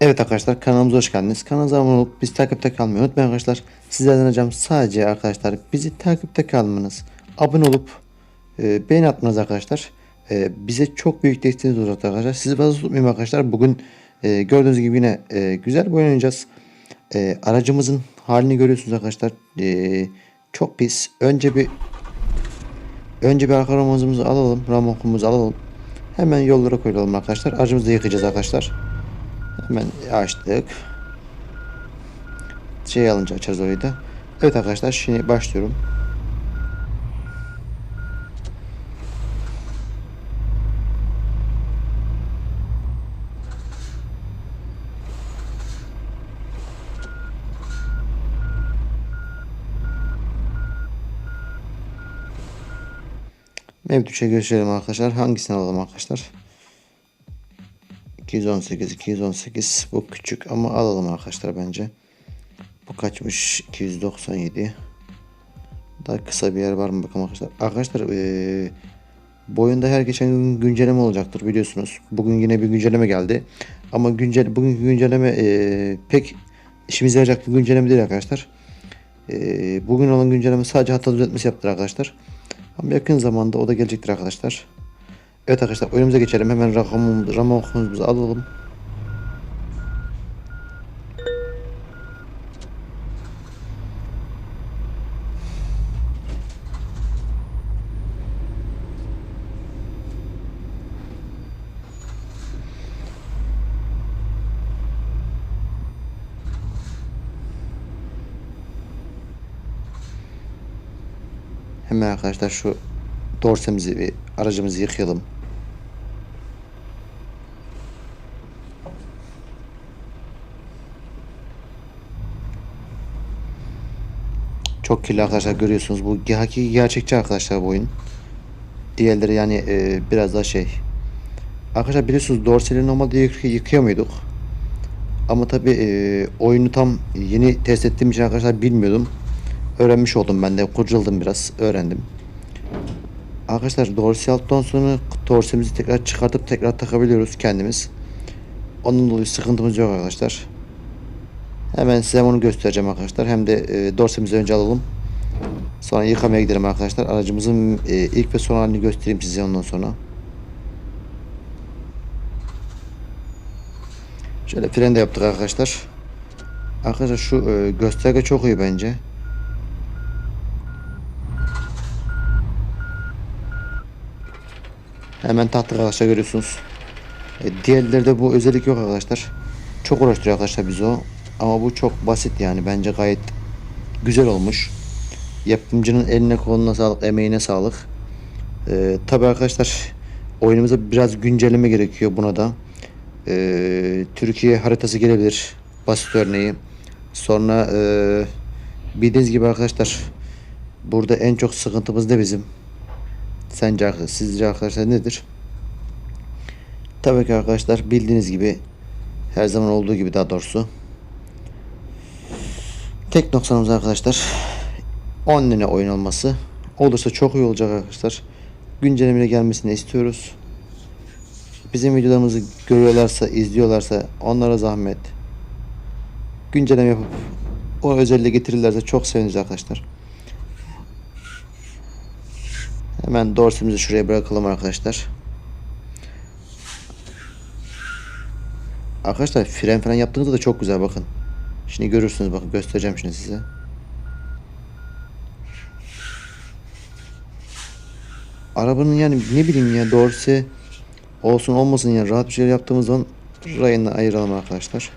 Evet arkadaşlar kanalımıza hoş geldiniz. Kanalımıza abone olup bizi takipte kalmayı unutmayın arkadaşlar. Sizlerden ricam sadece arkadaşlar bizi takipte kalmanız. Abone olup e, beğeni atmanız arkadaşlar. E, bize çok büyük desteğiniz olacak arkadaşlar. Sizi fazla tutmayayım arkadaşlar. Bugün e, gördüğünüz gibi yine e, güzel bir oynayacağız. E, aracımızın halini görüyorsunuz arkadaşlar. E, çok pis. Önce bir önce bir arka ramazımızı alalım. Ramonkumuzu alalım. Hemen yollara koyalım arkadaşlar. Aracımızı da yıkayacağız arkadaşlar. Hemen açtık. Şey alınca açarız orayı da. Evet arkadaşlar şimdi başlıyorum. Mevduş'a gösterelim arkadaşlar. Hangisini alalım arkadaşlar? 218 218 bu küçük ama alalım arkadaşlar bence. Bu kaçmış 297. Daha kısa bir yer var mı bakalım arkadaşlar. Arkadaşlar eee boyunda her geçen gün güncelleme olacaktır biliyorsunuz. Bugün yine bir güncelleme geldi. Ama güncel bugünkü güncelleme eee, pek işimize yarayacak bir güncelleme değil arkadaşlar. Eee, bugün olan güncelleme sadece hata düzeltmesi yaptı arkadaşlar. Ama yakın zamanda o da gelecektir arkadaşlar. Evet arkadaşlar oyunumuza geçelim. Hemen rakamımızı, rakamımızı alalım. Hemen arkadaşlar şu dorsemizi bir aracımızı yıkayalım. Çok kirli arkadaşlar görüyorsunuz. Bu hakiki gerçekçi arkadaşlar bu oyun. Diğerleri yani e, biraz daha şey. Arkadaşlar biliyorsunuz dorseleri normalde yık yıkıyor muyduk? Ama tabi e, oyunu tam yeni test ettiğim için arkadaşlar bilmiyordum. Öğrenmiş oldum ben de kurcaladım biraz öğrendim. Arkadaşlar dorsi alttan sonra dorsemizi tekrar çıkartıp tekrar takabiliyoruz kendimiz. Onun dolayı sıkıntımız yok arkadaşlar. Hemen size onu göstereceğim arkadaşlar. Hem de e, dorsemizi önce alalım. Sonra yıkamaya gidelim arkadaşlar. Aracımızın e, ilk ve son halini göstereyim size ondan sonra. Şöyle fren de yaptık arkadaşlar. Arkadaşlar şu e, gösterge çok iyi bence. Hemen taktık arkadaşlar görüyorsunuz. E, diğerlerde bu özellik yok arkadaşlar. Çok uğraştırıyor arkadaşlar bizi o. Ama bu çok basit yani bence gayet güzel olmuş. Yapımcının eline koluna sağlık, emeğine sağlık. E, Tabi arkadaşlar oyunumuza biraz güncelleme gerekiyor buna da. E, Türkiye haritası gelebilir. Basit örneği. Sonra e, bildiğiniz gibi arkadaşlar burada en çok sıkıntımız ne bizim? Sence sizce arkadaşlar nedir? Tabii ki arkadaşlar bildiğiniz gibi her zaman olduğu gibi daha doğrusu tek noksanımız arkadaşlar 10 lira oyun olması. Olursa çok iyi olacak arkadaşlar. Güncellemeye gelmesini istiyoruz. Bizim videolarımızı görüyorlarsa izliyorlarsa onlara zahmet. Güncelleme yapıp o özelliği getirirlerse çok seviniriz arkadaşlar. Hemen dorsemizi şuraya bırakalım arkadaşlar. Arkadaşlar fren falan yaptığınızda da çok güzel bakın. Şimdi görürsünüz bakın göstereceğim şimdi size. Arabanın yani ne bileyim ya dorsi olsun olmasın ya rahat bir şeyler yaptığımız zaman rayından ayıralım arkadaşlar.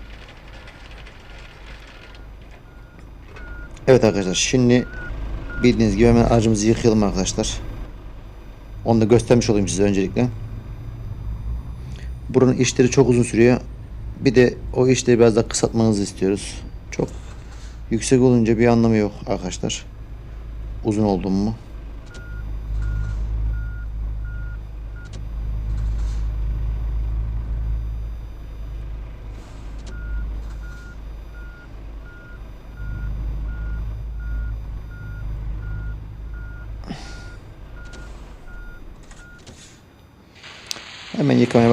Evet arkadaşlar şimdi bildiğiniz gibi hemen aracımızı yıkayalım arkadaşlar. Onu da göstermiş olayım size öncelikle. Buranın işleri çok uzun sürüyor. Bir de o işleri biraz daha kısaltmanızı istiyoruz. Çok yüksek olunca bir anlamı yok arkadaşlar. Uzun oldum mu?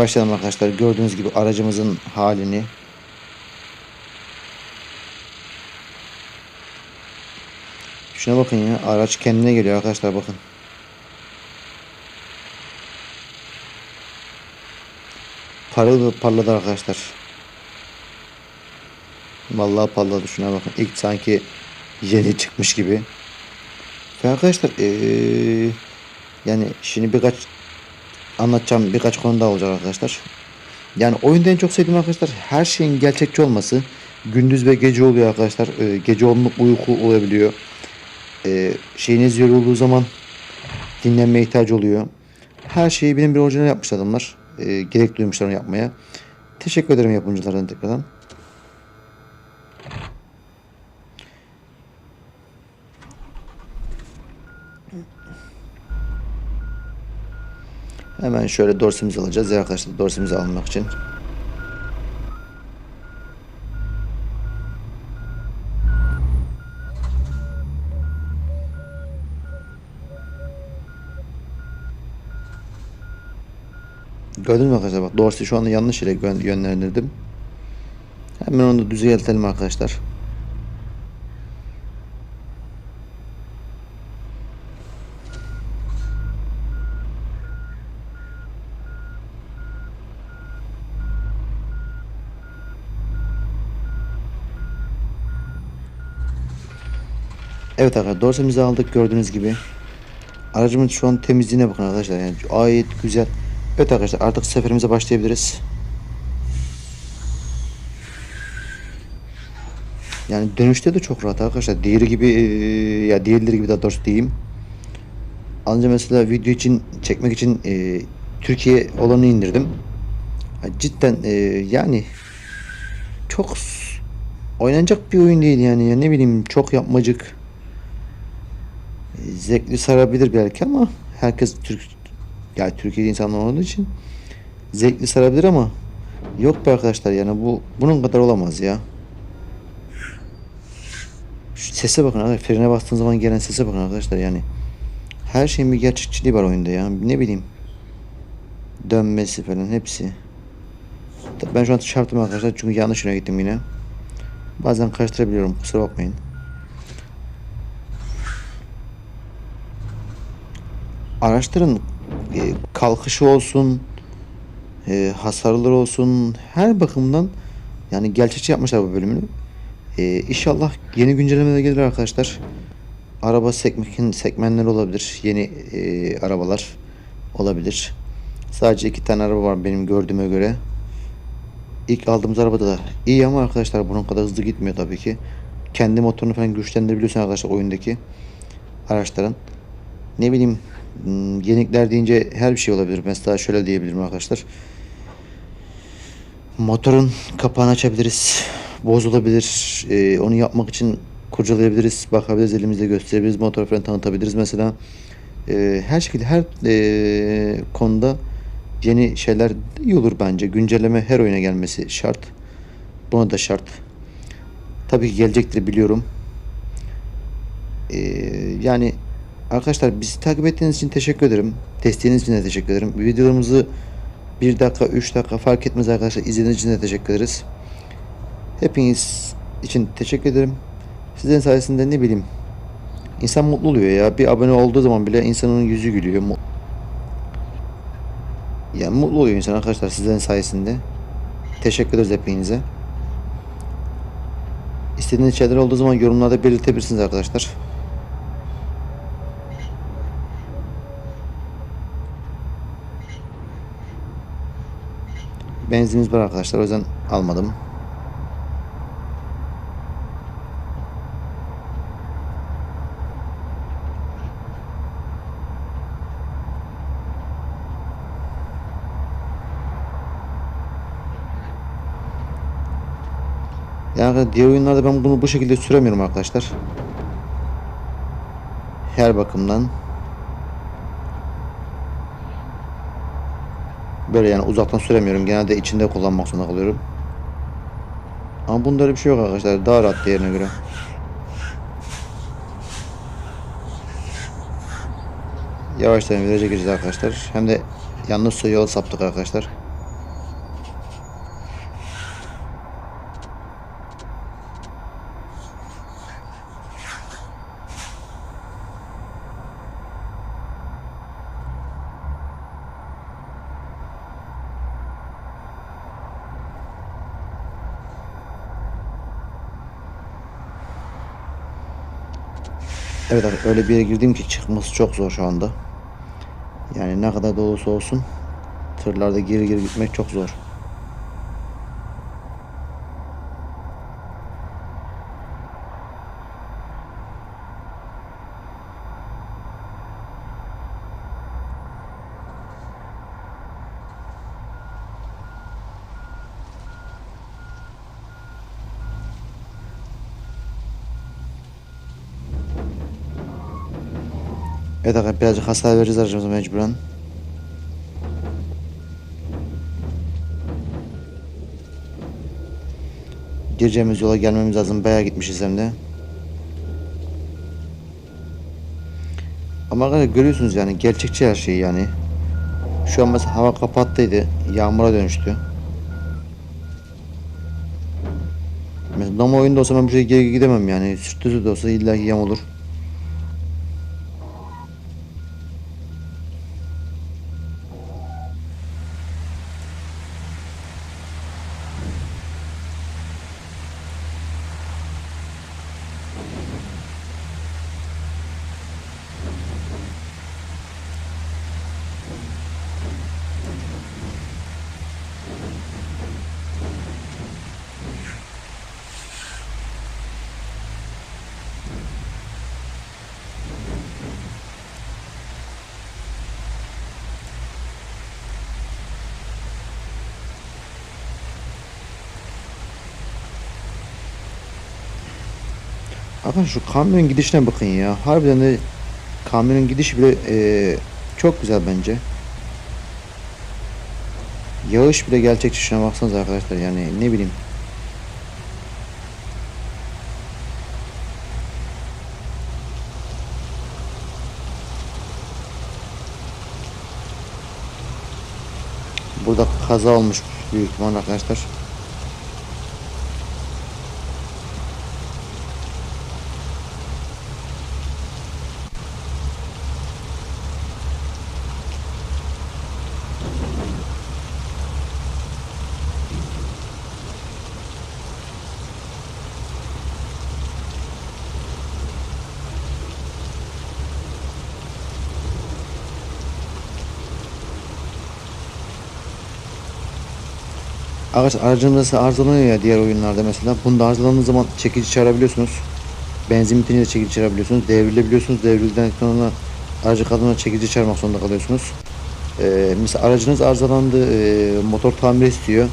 başlayalım arkadaşlar. Gördüğünüz gibi aracımızın halini Şuna bakın ya. Araç kendine geliyor arkadaşlar bakın. Parıldı parladı arkadaşlar. Vallahi parladı şuna bakın. İlk sanki yeni çıkmış gibi. Ve arkadaşlar ee, yani şimdi birkaç anlatacağım birkaç konu daha olacak arkadaşlar. Yani oyunda en çok sevdiğim arkadaşlar her şeyin gerçekçi olması. Gündüz ve gece oluyor arkadaşlar. Ee, gece olmak uyku olabiliyor. Ee, şeyiniz yorulduğu zaman dinlenmeye ihtiyaç oluyor. Her şeyi benim bir orijinal yapmış adamlar. Ee, gerek duymuşlar onu yapmaya. Teşekkür ederim yapımcılardan tekrardan. Hemen şöyle dorsimizi alacağız arkadaşlar dorsimizi almak için. Gördün mü arkadaşlar bak dorsi şu anda yanlış yere yönlendirdim. Hemen onu düzeltelim arkadaşlar. Evet arkadaşlar dorsemizi aldık gördüğünüz gibi. Aracımın şu an temizliğine bakın arkadaşlar. Yani gayet güzel. Evet arkadaşlar artık seferimize başlayabiliriz. Yani dönüşte de çok rahat arkadaşlar. Diğeri gibi eee, ya diğerleri gibi daha doğrusu diyeyim. Anca mesela video için çekmek için eee, Türkiye olanı indirdim. Cidden eee, yani çok oynanacak bir oyun değil yani. Ya ne bileyim çok yapmacık zevkli sarabilir belki ama herkes Türk yani Türkiye'de insanlar olduğu için zevkli sarabilir ama yok be arkadaşlar yani bu bunun kadar olamaz ya. Şu sese bakın arkadaşlar. Frene bastığın zaman gelen sese bakın arkadaşlar yani. Her şeyin bir gerçekçiliği var oyunda ya. Ne bileyim. Dönmesi falan hepsi. Ben şu an çarptım arkadaşlar çünkü yanlış yöne gittim yine. Bazen karıştırabiliyorum kusura bakmayın. Araçların e, kalkışı olsun, e, hasarları olsun her bakımdan yani gerçekçi yapmışlar bu bölümünü. E, inşallah yeni güncellemeler gelir arkadaşlar. Araba sekmen, sekmenler olabilir. Yeni e, arabalar olabilir. Sadece iki tane araba var benim gördüğüme göre. İlk aldığımız arabada da iyi ama arkadaşlar bunun kadar hızlı gitmiyor tabii ki. Kendi motorunu falan güçlendirebiliyorsun arkadaşlar oyundaki araçların. Ne bileyim yenilikler deyince her bir şey olabilir. Mesela şöyle diyebilirim arkadaşlar. Motorun kapağını açabiliriz. Bozulabilir. Ee, onu yapmak için kurcalayabiliriz. Bakabiliriz elimizle gösterebiliriz. Motor falan tanıtabiliriz mesela. Ee, her şekilde her ee, konuda yeni şeyler iyi olur bence. Güncelleme her oyuna gelmesi şart. Buna da şart. Tabii ki gelecektir biliyorum. Ee, yani arkadaşlar bizi takip ettiğiniz için teşekkür ederim. Desteğiniz için de teşekkür ederim. Videolarımızı 1 dakika 3 dakika fark etmez arkadaşlar. İzlediğiniz için de teşekkür ederiz. Hepiniz için teşekkür ederim. Sizlerin sayesinde ne bileyim insan mutlu oluyor ya. Bir abone olduğu zaman bile insanın yüzü gülüyor. Mu- Yani mutlu oluyor insan arkadaşlar sizlerin sayesinde. Teşekkür ederiz hepinize. İstediğiniz şeyler olduğu zaman yorumlarda belirtebilirsiniz arkadaşlar. Benzinimiz var arkadaşlar o yüzden almadım. Yani diğer oyunlarda ben bunu bu şekilde süremiyorum arkadaşlar. Her bakımdan. Böyle yani uzaktan süremiyorum. Genelde içinde kullanmak zorunda kalıyorum. Ama bunda öyle bir şey yok arkadaşlar. Daha rahat diğerine göre. Yavaştan viraja gireceğiz arkadaşlar. Hem de yanlış yol saptık arkadaşlar. Evet öyle bir yere girdim ki çıkması çok zor şu anda. Yani ne kadar da olursa olsun tırlarda geri geri gitmek çok zor. Evet arkadaşlar birazcık hasar vereceğiz aracımıza mecburen. Gireceğimiz yola gelmemiz lazım. Bayağı gitmişiz hem de. Ama görüyorsunuz yani gerçekçi her şey yani. Şu an mesela hava kapattıydı. Yağmura dönüştü. Mesela normal oyunda olsa ben buraya geri gidemem yani. Sürtüzü de olsa illa yam olur. Bakın şu kamyonun gidişine bakın ya. Harbiden de kamyonun gidişi bile eee, çok güzel bence. Yağış bile gerçekçi şuna baksanıza arkadaşlar yani ne bileyim. Burada kaza olmuş büyük ihtimal arkadaşlar. Arkadaşlar aracınız arızalanıyor ya diğer oyunlarda mesela. Bunda arızalandığı zaman çekici çağırabiliyorsunuz. Benzin bitince çekici çağırabiliyorsunuz. Devrilebiliyorsunuz. Devrildikten sonra aracı kadına çekici çağırmak zorunda kalıyorsunuz. Ee, mesela aracınız arızalandı, e, motor tamir istiyor.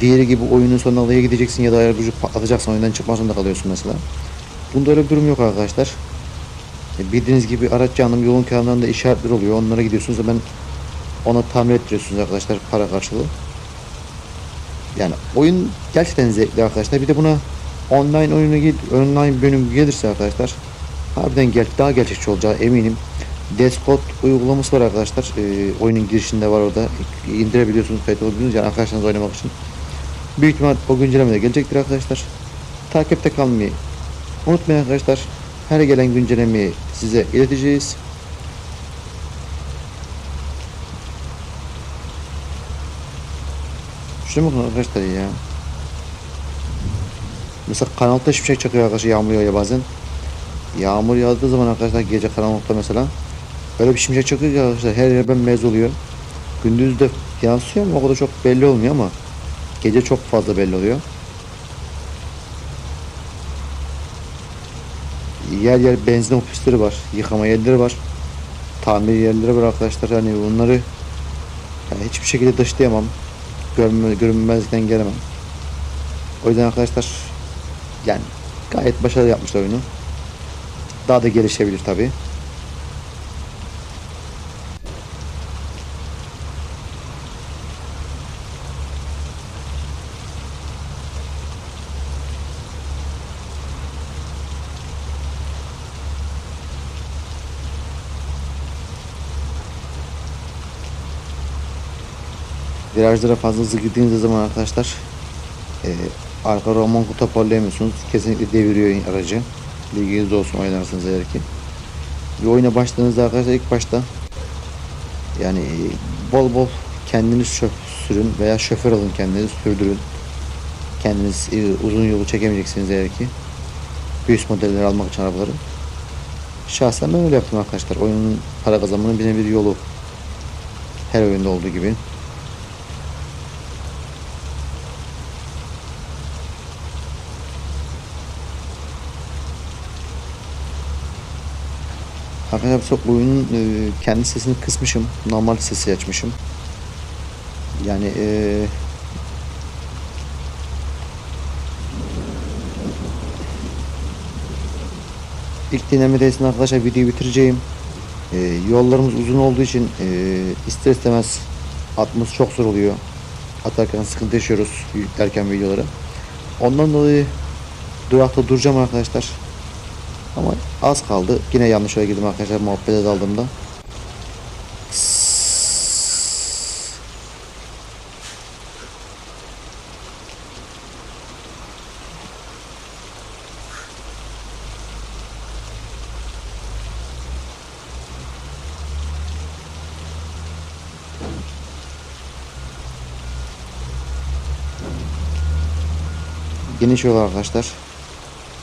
Diğeri gibi oyunun sonuna alaya gideceksin ya da aracı patlatacaksın oyundan çıkmak zorunda kalıyorsun mesela. Bunda öyle bir durum yok arkadaşlar. E, bildiğiniz gibi araç yanım yolun kenarlarında işaretler oluyor. Onlara gidiyorsunuz hemen onu tamir ettiriyorsunuz arkadaşlar para karşılığı. Yani oyun gerçekten zevkli arkadaşlar. Bir de buna online oyunu online bölüm gelirse arkadaşlar harbiden gel daha gerçekçi olacağı eminim. Discord uygulaması var arkadaşlar. Ee, oyunun girişinde var orada. indirebiliyorsunuz, kayıt olabiliyorsunuz yani arkadaşlarınızla oynamak için. Büyük ihtimal o güncelleme de gelecektir arkadaşlar. Takipte kalmayı unutmayın arkadaşlar. Her gelen güncellemeyi size ileteceğiz. Bakın arkadaşlar ya. Mesela karanlıkta şimşek çakıyor arkadaşlar yağmur yağıyor bazen. Yağmur yağdığı zaman arkadaşlar gece karanlıkta mesela öyle bir şimşek çakıyor ki arkadaşlar her yer bembeyaz oluyor. Gündüz de yansıyor ama o kadar çok belli olmuyor ama gece çok fazla belli oluyor. Yer yer benzin ofisleri var, yıkama yerleri var, tamir yerleri var arkadaşlar. Yani bunları yani hiçbir şekilde dışlayamam görünme, görünmezlikten gelemem. O yüzden arkadaşlar yani gayet başarılı yapmışlar oyunu. Daha da gelişebilir tabi. Virajlara fazla hızlı gittiğiniz zaman arkadaşlar e, arka romanku toparlayamıyorsunuz. Kesinlikle deviriyor aracı. Bilginiz olsun oynarsanız eğer ki. Bir oyuna başladığınızda arkadaşlar ilk başta yani bol bol kendiniz şöf sürün veya şoför alın kendiniz sürdürün. Kendiniz e, uzun yolu çekemeyeceksiniz eğer ki. Bir üst modelleri almak için arabaları. Şahsen ben öyle yaptım arkadaşlar. Oyunun para kazanmanın bir yolu. Her oyunda olduğu gibi. Arkadaşlar bu oyunun e, kendi sesini kısmışım. Normal sesi açmışım. Yani e, ilk denemedeysin arkadaşlar videoyu bitireceğim. E, yollarımız uzun olduğu için e, ister istemez atmos çok zor oluyor. Atarken sıkıntı yaşıyoruz yüklerken videoları. Ondan dolayı durakta duracağım arkadaşlar. Ama az kaldı. Yine yanlış yola girdim arkadaşlar muhabbete daldığımda. Geniş yol arkadaşlar.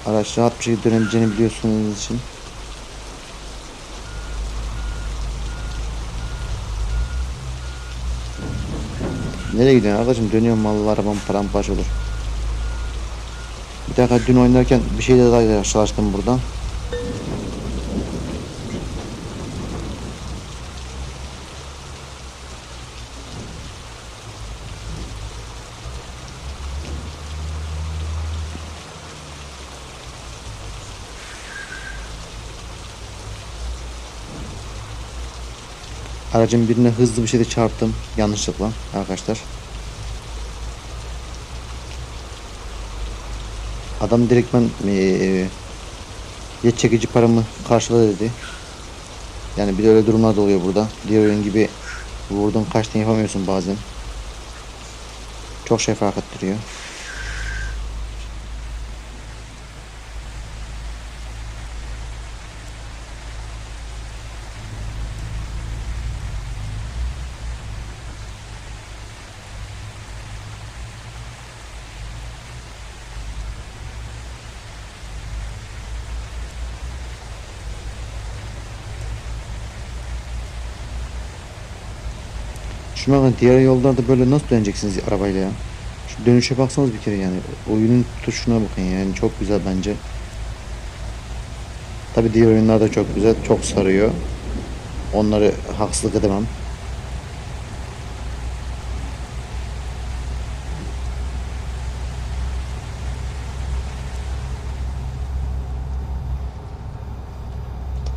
Araç rahat bir şekilde dönebileceğini biliyorsunuz için. Nereye gidiyorsun arkadaşım? Dönüyorum mallı arabam paramparça olur. Bir dakika dün oynarken bir şeyle daha karşılaştım buradan. Aracın birine hızlı bir şekilde çarptım yanlışlıkla arkadaşlar. Adam direktmen eee yet çekici paramı karşıla dedi. Yani bir de öyle durumlar da oluyor burada. Diğer oyun gibi vurdun kaçtın yapamıyorsun bazen. Çok şey fark ettiriyor. Şuna bakın diğer yollarda böyle nasıl döneceksiniz arabayla ya? Şu dönüşe baksanız bir kere yani. Oyunun tuşuna bakın yani çok güzel bence. Tabi diğer oyunlar da çok güzel, çok sarıyor. Onları haksızlık edemem.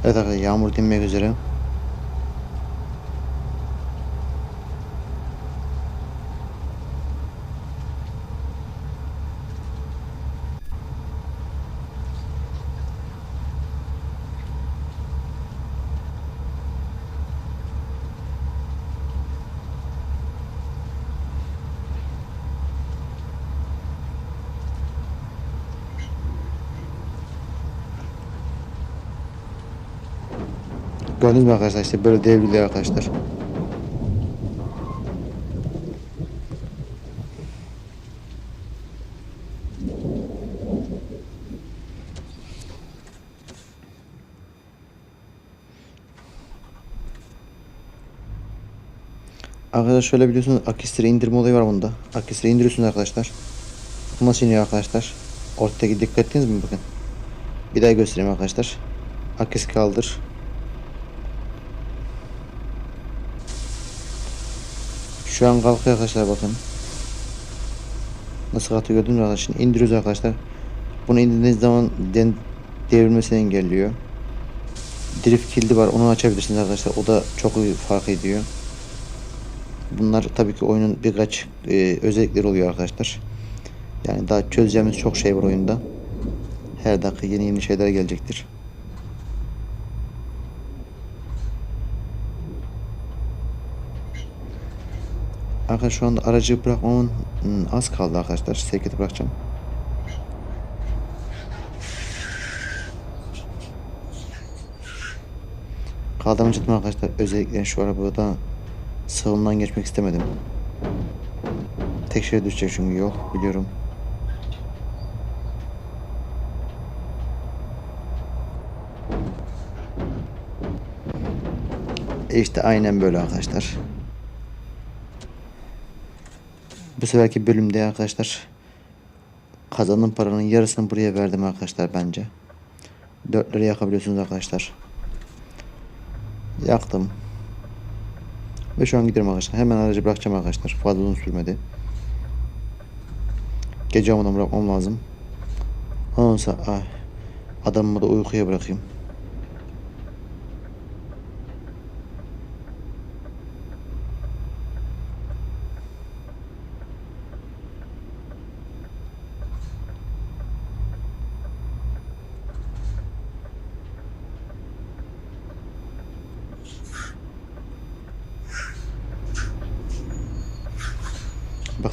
Evet arkadaşlar yağmur dinmek üzere. Gördünüz mü arkadaşlar işte böyle devriliyor arkadaşlar. Arkadaşlar şöyle biliyorsunuz akisleri indirme olayı var bunda. Akisleri indiriyorsunuz arkadaşlar. Nasıl iniyor arkadaşlar? Ortadaki dikkat ettiniz mi bakın. Bir daha göstereyim arkadaşlar. Akis kaldır. Şu an kalkıyor arkadaşlar bakın. Nasıl kalkıyor gördünüz arkadaşlar? Şimdi indiriyoruz arkadaşlar. Bunu indirdiğiniz zaman den devrilmesini engelliyor. Drift kilidi var onu açabilirsiniz arkadaşlar. O da çok iyi fark ediyor. Bunlar tabii ki oyunun birkaç e, özellikleri oluyor arkadaşlar. Yani daha çözeceğimiz çok şey var oyunda. Her dakika yeni yeni şeyler gelecektir. Arkadaşlar şu anda aracı bırakmamın hmm, az kaldı arkadaşlar. Sevkiyatı bırakacağım. Kaldırmayacaktım arkadaşlar. Özellikle şu arabada sağımdan geçmek istemedim. Tek şey düşecek çünkü yol biliyorum. İşte aynen böyle arkadaşlar. Bu seferki bölümde arkadaşlar kazandığım paranın yarısını buraya verdim arkadaşlar bence. 4 lira yakabiliyorsunuz arkadaşlar. Yaktım. Ve şu an gidiyorum arkadaşlar. Hemen aracı bırakacağım arkadaşlar. Fazla uzun sürmedi. Gece olmadan bırakmam lazım. Ondan sonra ah, adamımı da uykuya bırakayım.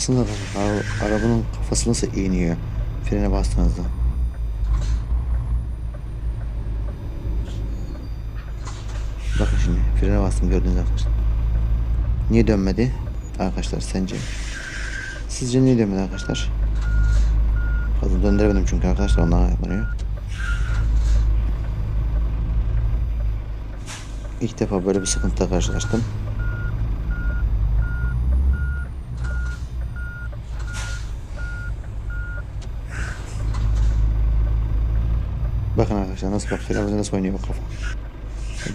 Baksana ara- arabanın kafası nasıl iniyor frene bastığınızda. Bakın şimdi frene bastım gördüğünüz arkadaşlar. Niye dönmedi arkadaşlar sence? Sizce niye dönmedi arkadaşlar? Fazla döndüremedim çünkü arkadaşlar ondan ayaklanıyor. İlk defa böyle bir sıkıntıla karşılaştım. Arkadaşlar nasıl bak Fenerbahçe nasıl oynuyor bak kafa.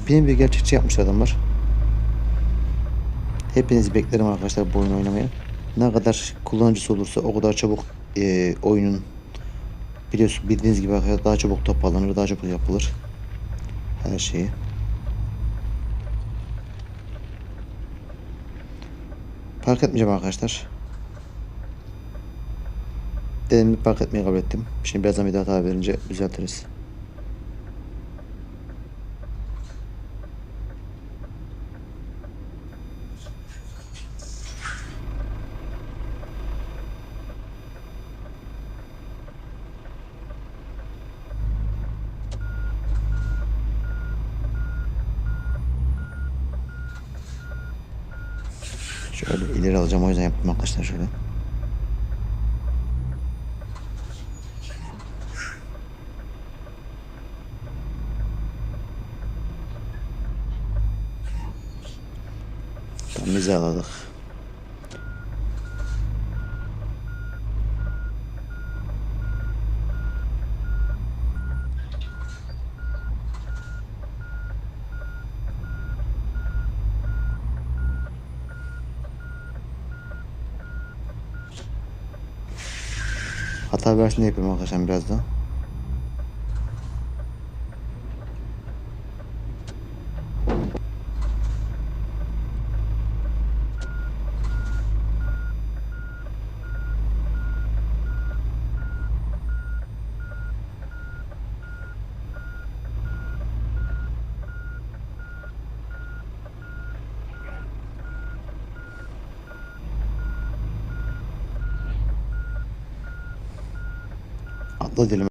Benim bir gerçekçi yapmış adamlar. Hepinizi beklerim arkadaşlar bu oyunu oynamaya. Ne kadar kullanıcısı olursa o kadar çabuk e, oyunun biliyorsun bildiğiniz gibi daha çabuk toparlanır, daha çabuk yapılır. Her şeyi. Park etmeyeceğim arkadaşlar. Dedim park etmeyi kabul ettim. Şimdi birazdan bir daha hata verince düzeltiriz. Şöyle ileri alacağım o yüzden yaptım arkadaşlar şöyle. Tam hizaladık. Hata versini yapayım arkadaşlar birazdan. Atla الطفل